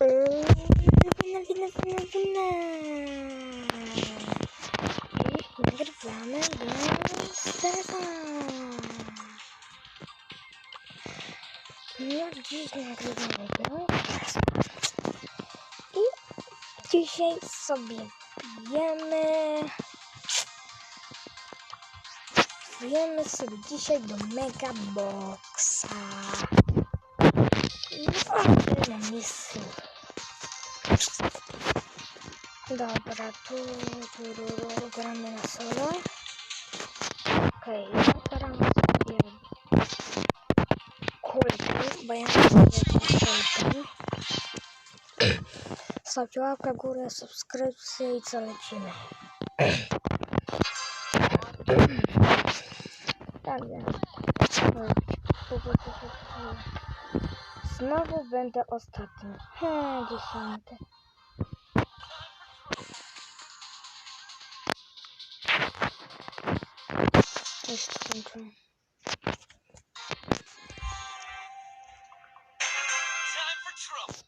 Wina, wina, wina, wina. I nagrywamy do serwa. No, dziś nagrywamy go. I dzisiaj sobie pijemy. Wbijemy sobie dzisiaj do Mega Boxa. No, tyle misji. Dobra, tu, tu, tu, gramy na solo. Okej, okay, gram sobie kulki, bo ja sobie kulki. Stawcie łapkę górę, subskrypcję i co lecimy. Tak, ja. Znowu będę ostatni. He, dziesiąty. Już skończę. Time for trouble.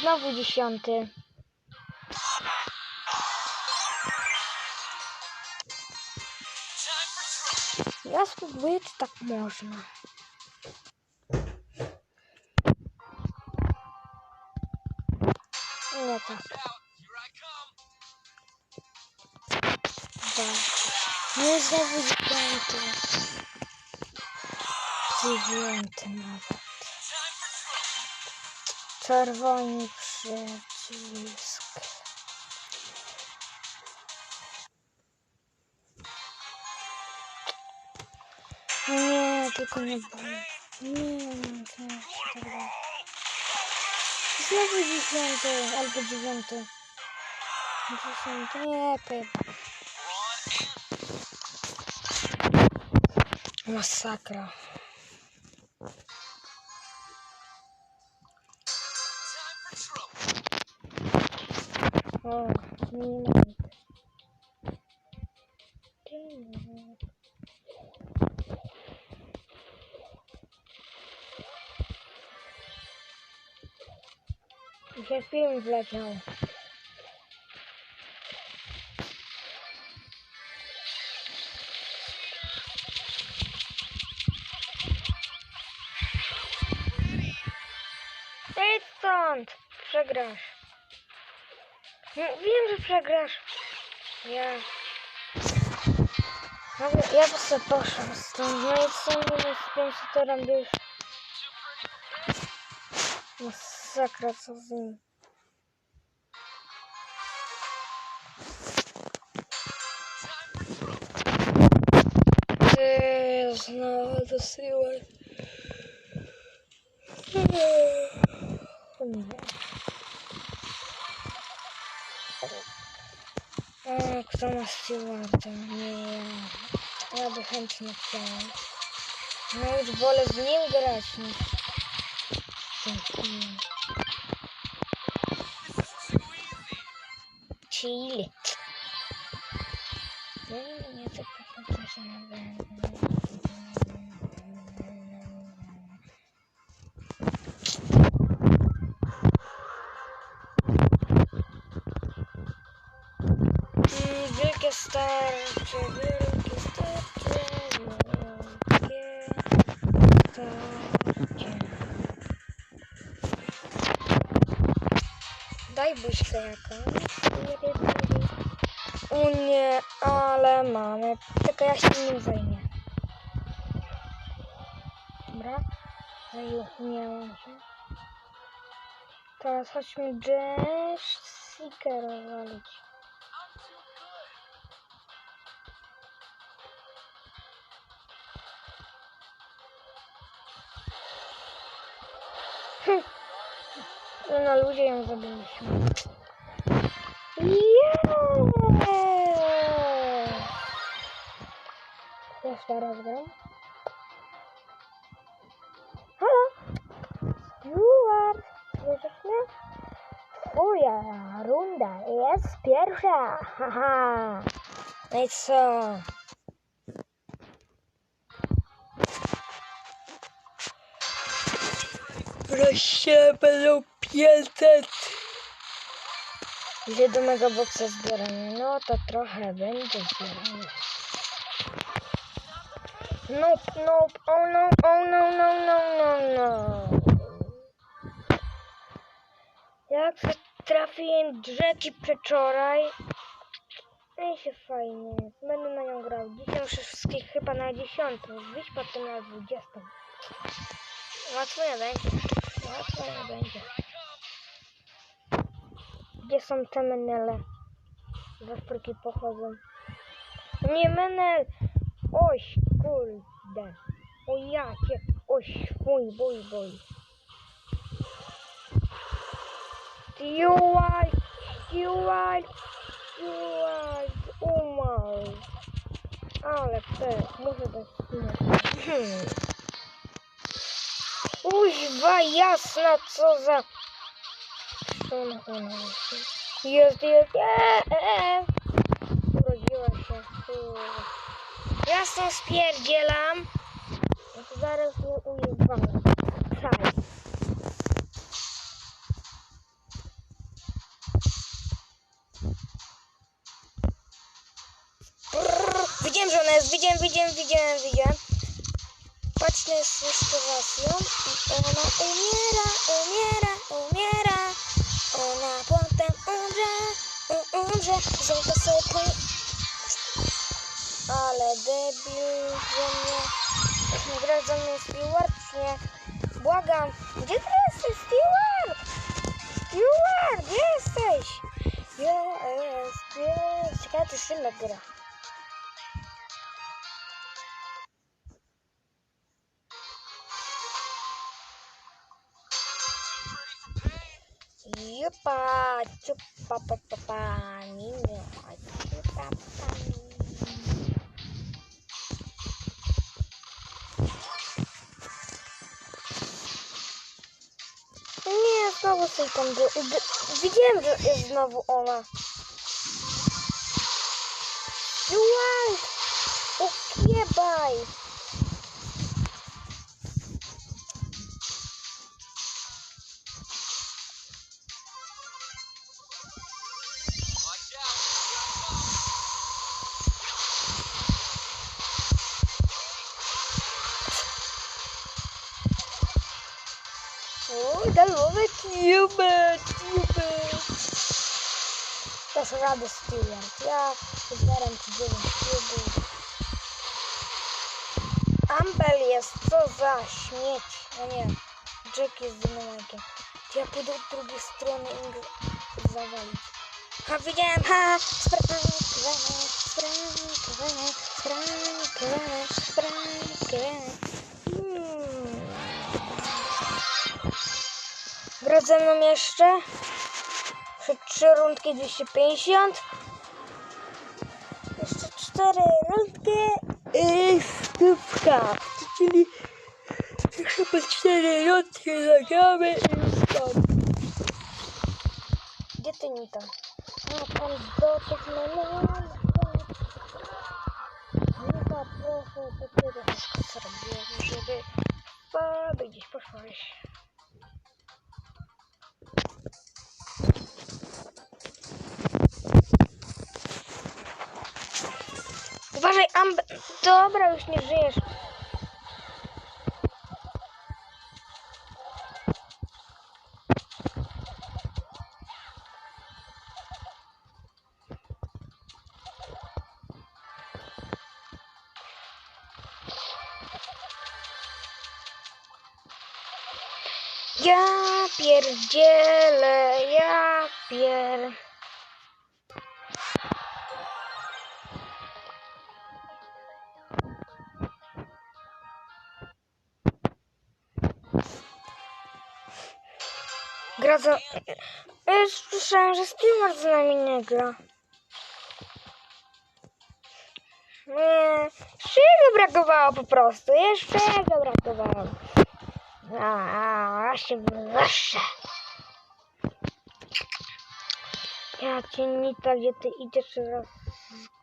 Znowu dziesiąty. Time for trouble. Ja spróbuję, czy tak można. Nie tak. Nie znowu dziewiąty. Dziewiąty nawet. Czerwoni przycisk. No nie, tylko nie było. Nie, no tak dalej. Znowu dziesiąty, albo dziewiąty. Dziesiąty, nie, pojeba. Masakra. O, nie. Gdzie wleciał? Wiem, że przegrasz. Ja... No, ja po sobie poszłam stąd. No i co mnie z pięćsetorem już... Masakra, co z nim. Eee, znowu dosyłaj. Nie. O, kto ma Stewarda? Nie ja. Ja by chętnie chciałem. No już wolę z nim grać niż z tym. Chile. Nie, nie, to po prostu się buźkę jakąś. O nie, ale mamy. Tylko ja się nim zajmę. Dobra. Zajmę się. Teraz chodźmy Jazz Seeker. No na ludzie ją zabiliśmy. Yeah! Jeszcze raz gram. Halo? Stuart, słyszysz mnie? Twoja runda jest pierwsza. Haha. No i co? Wreszcie będą 500. Ile do megaboxa zbieramy? No to trochę będzie zbierane. Nope, nope, oh no, oh no, no, no, no, no. Jak trafiłem rzeki przedwczoraj. No i się fajnie. Będę na nią grał. Dzisiaj muszę wszystkich chyba na 10. Wyjść potem na 20. Łatwo nie będzie. Łatwo nie będzie. Gdzie są te menele? Z Afryki pochodzą. Nie menel! Oś, kurde. O jakie. Oś, mój, bój, bój. Stewart, Stewart, Stewart, umarł. Ale te, muszę dać hmm. Uźwa jasna, co za... Jest, jest, eee. Urodziła się. Ja stąd spierdzielam. No zaraz mnie ujebam. Brrr, Widziałem, że ona jest. Widziałem, widziałem, widziałem, widziałem. Patrzę jeszcze raz ją i ona umiera, umiera, umiera. Ona potem umrze, umrze. Zolta sobie. Ale debil ze mnie. Gra ze mnie Stewart, nie? Błagam. Gdzie ty jesteś, Stewart? Stewart, gdzie jesteś? Jest, jest. Ciekawe, czy Szymek gra. Yupa, chupa, pa, pa, pa, niño, chupa, pa. Nie, znowu są tam do... do- Widziałem, że jest znowu ona. Juan! Ukiebaj! Watch Radę, Stewart. Ja zbieram ci 9 cubów. Ambel jest, co za śmieć. No nie, Jack jest dynamikiem. Ja pójdę od drugiej strony i zawalić. Ha, widziałem, ha! Sprankowałem, sprankowałem, sprankowałem, sprankowałem. Hmm. Gra mną jeszcze? Przed trzy rundki 250. Jeszcze cztery rundki i stówka. Czyli jeszcze po cztery rundki zagramy i stąd. Gdzie ty Nita? No pan do tych menel. Nita, proszę, to ty to wszystko zrobiłem, żeby... Aby gdzieś poszłaś. Dobra, już nie żyjesz. Ja pierdzielę, ja pier... już słyszałem, że Stewart z nami nie gra. Nie, jeszcze jego brakowało po prostu, jeszcze jego brakowało. A, a właśnie, zawsze. Ja cię Nita, gdzie ty idziesz raz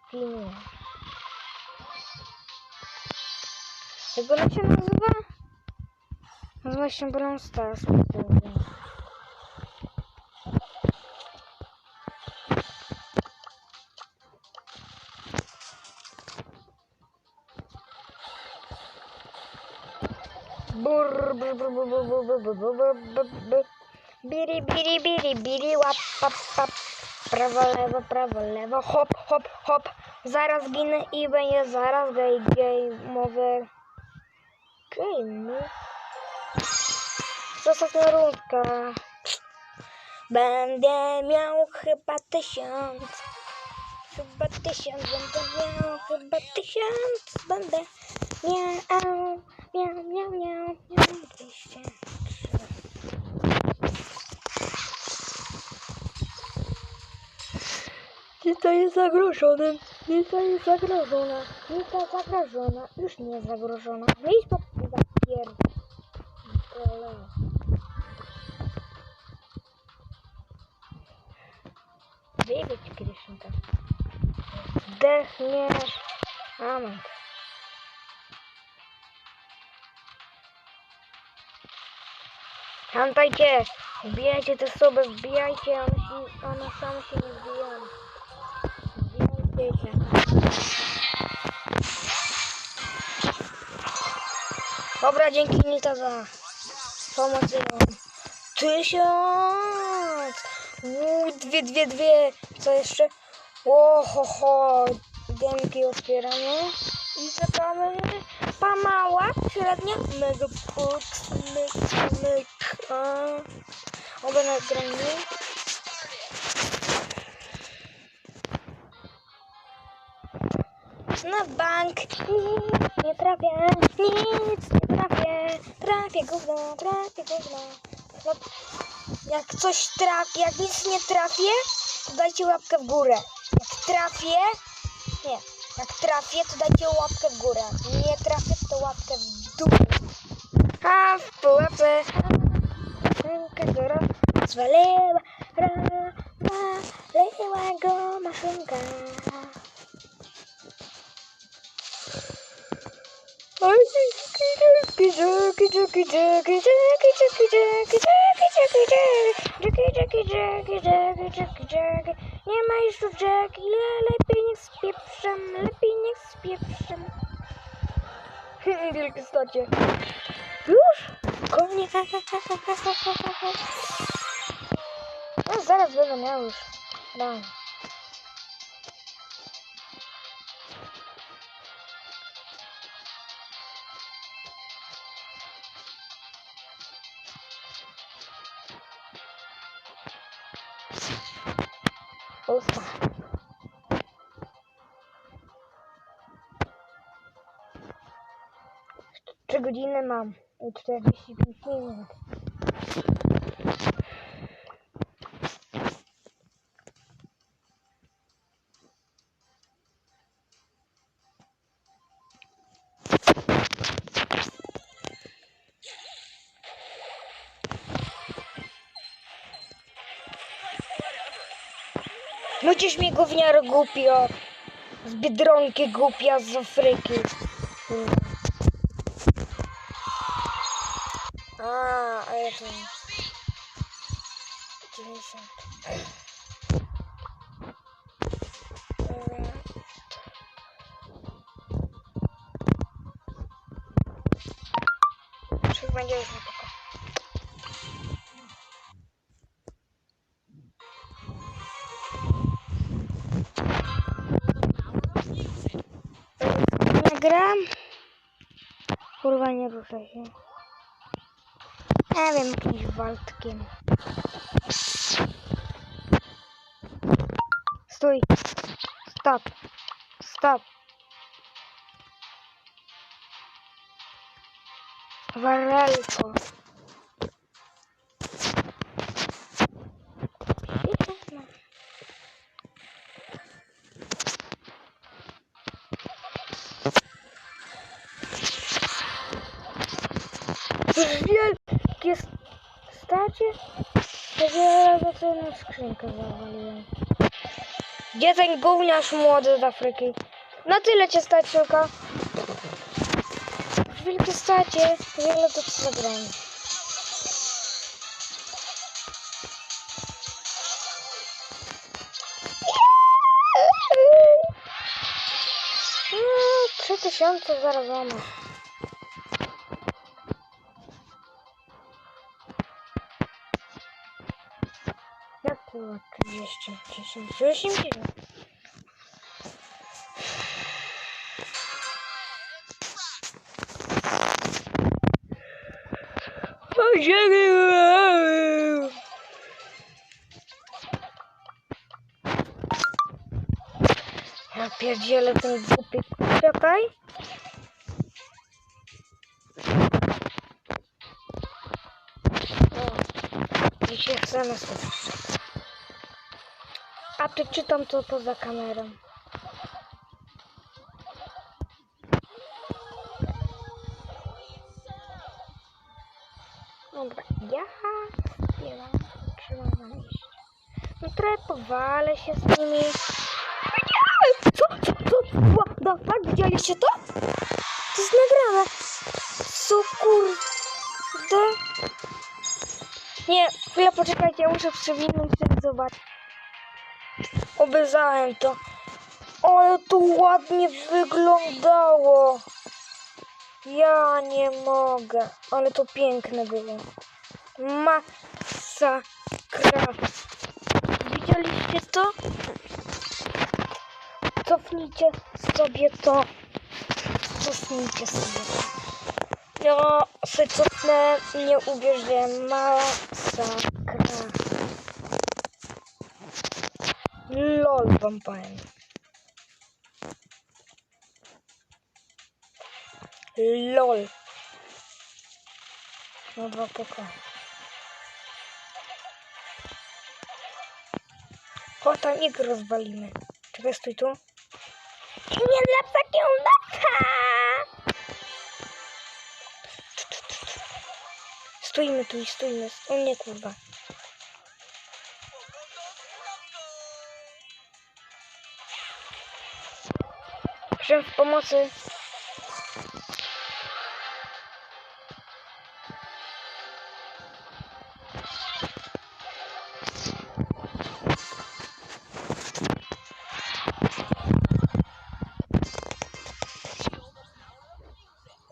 zginie. Jak ona się nazywa? No właśnie Brawl Stars. Biri, biri, biri, biri, łap, pap, pap. Prawo, lewo, prawo, lewo, hop, hop, hop. Zaraz ginę i będzie zaraz gej, gej, mowy. Game. Ostatnia rundka. Będę miał chyba tysiąc. Chyba tysiąc będę miał, chyba tysiąc będę miał. Miał, miał, miał, miał, dwieście. Nita jest zagrożona. Nita jest zagrożona. Nita zagrożona. Już nie jest zagrożona. Idź po papier. Wyjechać Kryszynka. Zdechniesz. Amen. Pamiętajcie, wbijajcie te suby, wbijajcie, one, się, one same się nie wbijają. Wbijajcie. Dobra, dzięki Nita za pomoc. Tysiąc! Uuu, dwie, dwie, dwie. Co jeszcze? Oho, ho. Demki otwieramy. I czekamy. Pa mała, średnia. Mega myk, myk. Oba na granicy. Na bank nic nie trafię, nic nie trafię, trafię gówno, trafię gówno. No, jak coś trafi, jak nic nie trafię, to dajcie łapkę w górę. Jak trafię, nie, jak trafię, to dajcie łapkę w górę. Nie trafię, to łapkę w dół. A w pułapę, maszynka go rozwaliła, rozwaliła go maszynka. Nie ma już Jackie, lepiej niech spieprzam, lepiej niech spieprzam. Wielkie stacie. Już? Koniec. No zaraz będę miał już. Dam. Usta. Trzy godziny mam 45 minut. Nucisz mnie gówniaro głupio. Z Biedronki głupia z Afryki. pięć, dziewięćdziesiąt. Gram. Kurwa, nie ruszaj się. Nie wiem, jakimś Waldkiem. Stój. Stop. Stop. Warelko. Wiele razy to na skrzynkę zawaliłem. Gdzie ten gówniarz młody z Afryki? Na tyle cię stać, Szoka. Wielkie stacie, wiele to ci zabroni. Trzy tysiące zarobione. Kurwa 30, 10, 80. Ja pierdzielę ten głupi. Czekaj. O, i się chce na sobie. A przeczytam to poza kamerą. Dobra, ja śpiewam. Trzeba wam iść. No trochę powalę się z nimi. Co? Co? Co? The fuck? Widzieliście to? To jest nagrane. Co kurde? Nie, chwilę poczekajcie, ja muszę przewinąć, żeby zobaczyć. Obejrzałem to. Ale to ładnie wyglądało. Ja nie mogę. Ale to piękne było. Masakra. Widzieliście to? Cofnijcie sobie to. Cofnijcie sobie to. Ja się cofnę, nie uwierzę. Masakra. LOL wam powiem. LOL. No dwa pokoje. O, tam ich rozwalimy. Czekaj, stój tu. Nie dla takiego Stoimy tu i stoimy. O nie, kurwa. Szef pomocy.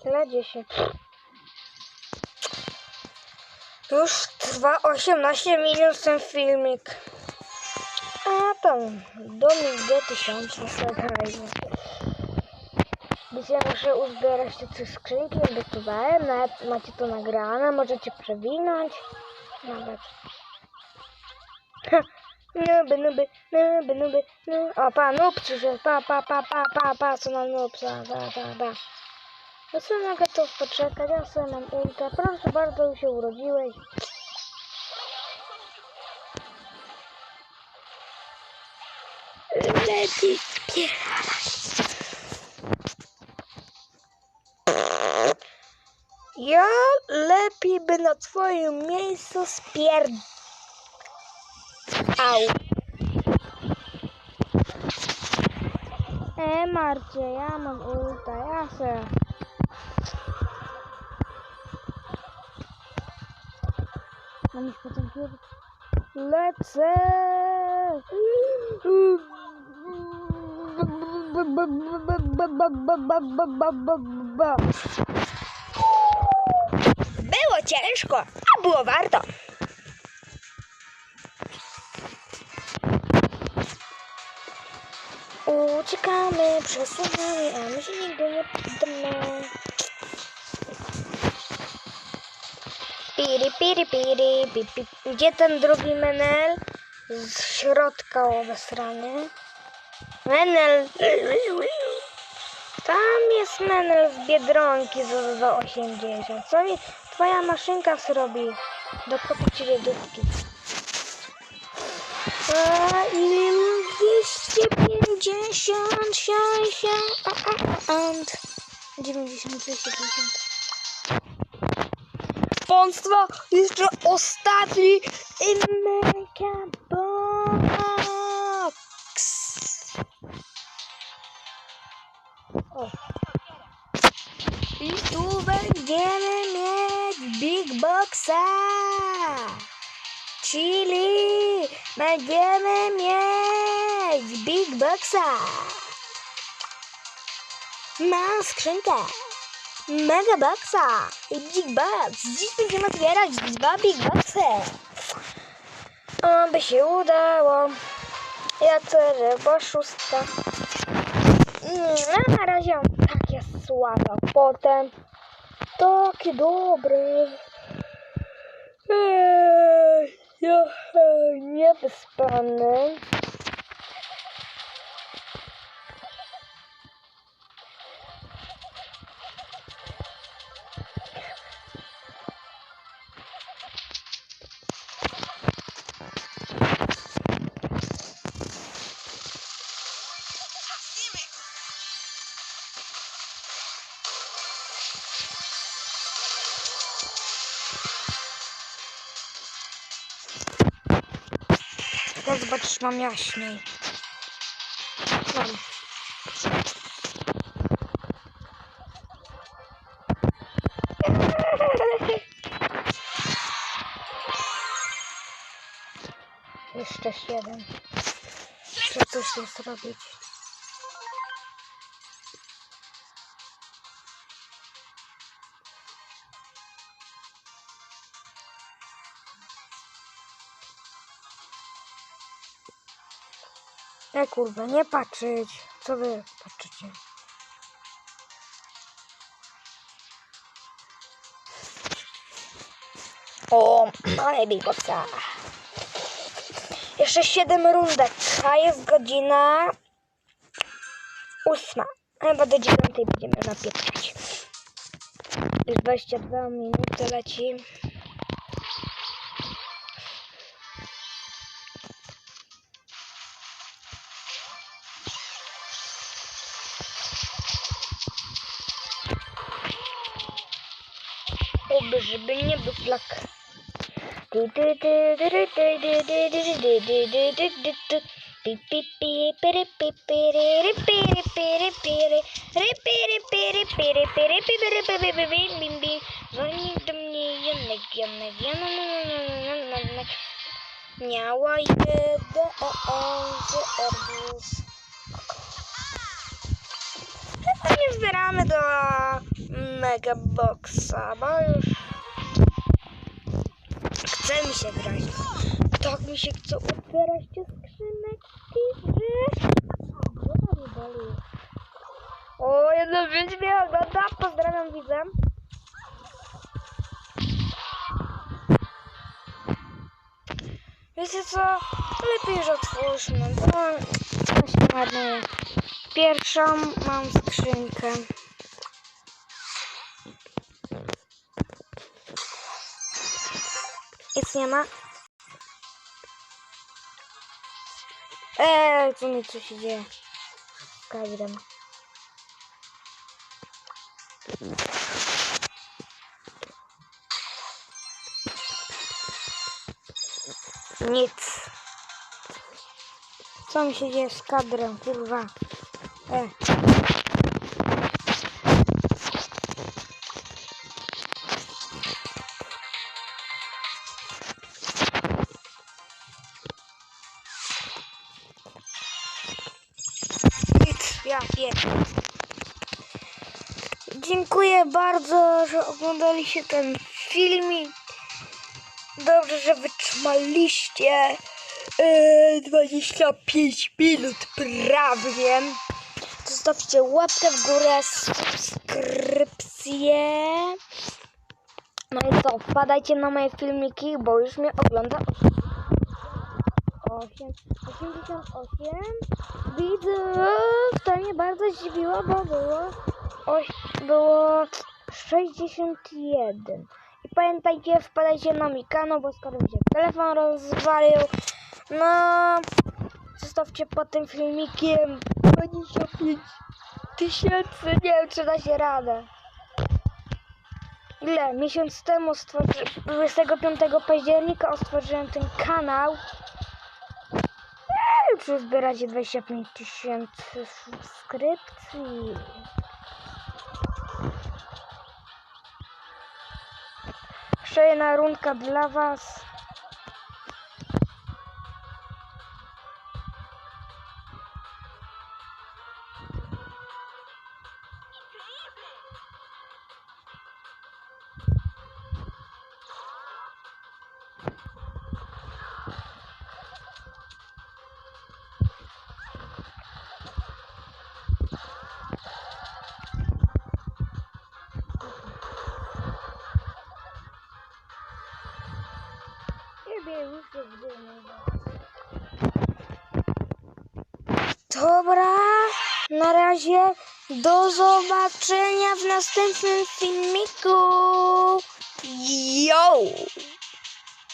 Tyle 10. Już trwa 18 minut ten filmik. A tam domik do 1000 zagrajmy. Więc ja muszę uzbierać te trzy skrzynki, obiecowałem, nawet macie to nagrane, możecie przewinąć. Nawet. Nuby, nuby, nuby, nuby, nuby. O, pa, noob przyszedł, pa, pa, pa, pa, pa, pa, co na noobsa, pa, pa, pa. Ja sobie mogę to poczekać, ja sobie mam ulta. Proszę bardzo, już się urodziłeś. Lepiej spieralać. Ja lepiej by na twoim miejscu spierd... Au. E, Marcie, ja mam ulta, ja se... Mam już potem. Lecę! Było ciężko, a było warto. Uciekamy, przesuwamy, a my się nigdy nie poddamy. Piri, piri, piri, pi, pi. Gdzie ten drugi menel? Z środka obesrany. Menel. Tam jest menel z Biedronki za, za 80. Co mi twoja maszynka zrobi? Dokopy ci lodówki. A ile mam? 250, 60, a, a, and 90, 250. Państwa, jeszcze ostatni Mega Box. O. I tu będziemy mieć Big Boxa. Czyli będziemy mieć Big Boxa. Mam skrzynkę. Mega Boxa i Big Box. Dziś będziemy otwierać dwa Big Boxy. Oby się udało. Ja chcę, bo szóstka. Mm, Na razie tak jest słaba. Potem Так и добре. Я не безпевнений. Teraz zobaczysz, mam jaśniej. Mam. Jeszcze siedem. Muszę coś tym zrobić. E kurwa, nie patrzeć. Co wy patrzycie? O, ale bigoca. Jeszcze 7 rundek, a jest godzina ósma. Chyba do dziewiątej będziemy napieprzać. Już 22 minuty leci. Janek, Miała jedę o z arbuz. Chyba nie zbieramy do Megaboxa, bo już chce mi się grać. Tak mi się chce otwierać te skrzyneczki, że... Gdzie tam boli? O, jedno widz mnie ogląda. Pozdrawiam widzę. Wiecie co? Lepiej już otwórzmy, bo to się marnuje. Pierwszą mam skrzynkę. Nie ma. Eee, co mi co się dzieje? Z kadrem. Nic. Co mi się dzieje z kadrem, kurwa? E. że oglądaliście ten filmik. Dobrze, że wytrzymaliście. Yy, 25 minut prawie. Zostawcie łapkę w górę, subskrypcję. No i co, wpadajcie na moje filmiki, bo już mnie ogląda 8, 88 widzów. To mnie bardzo zdziwiło, bo było, oś, było 61. I pamiętajcie, wpadajcie na mój kanał, bo skoro mi się telefon rozwalił, no zostawcie pod tym filmikiem 25 tysięcy, nie wiem czy da się radę. Ile? Miesiąc temu stworzy... 25 października stworzyłem ten kanał. Nie wiem, czy zbieracie 25 tysięcy subskrypcji. Jedna rundka dla was. Justin Finfico. Yo!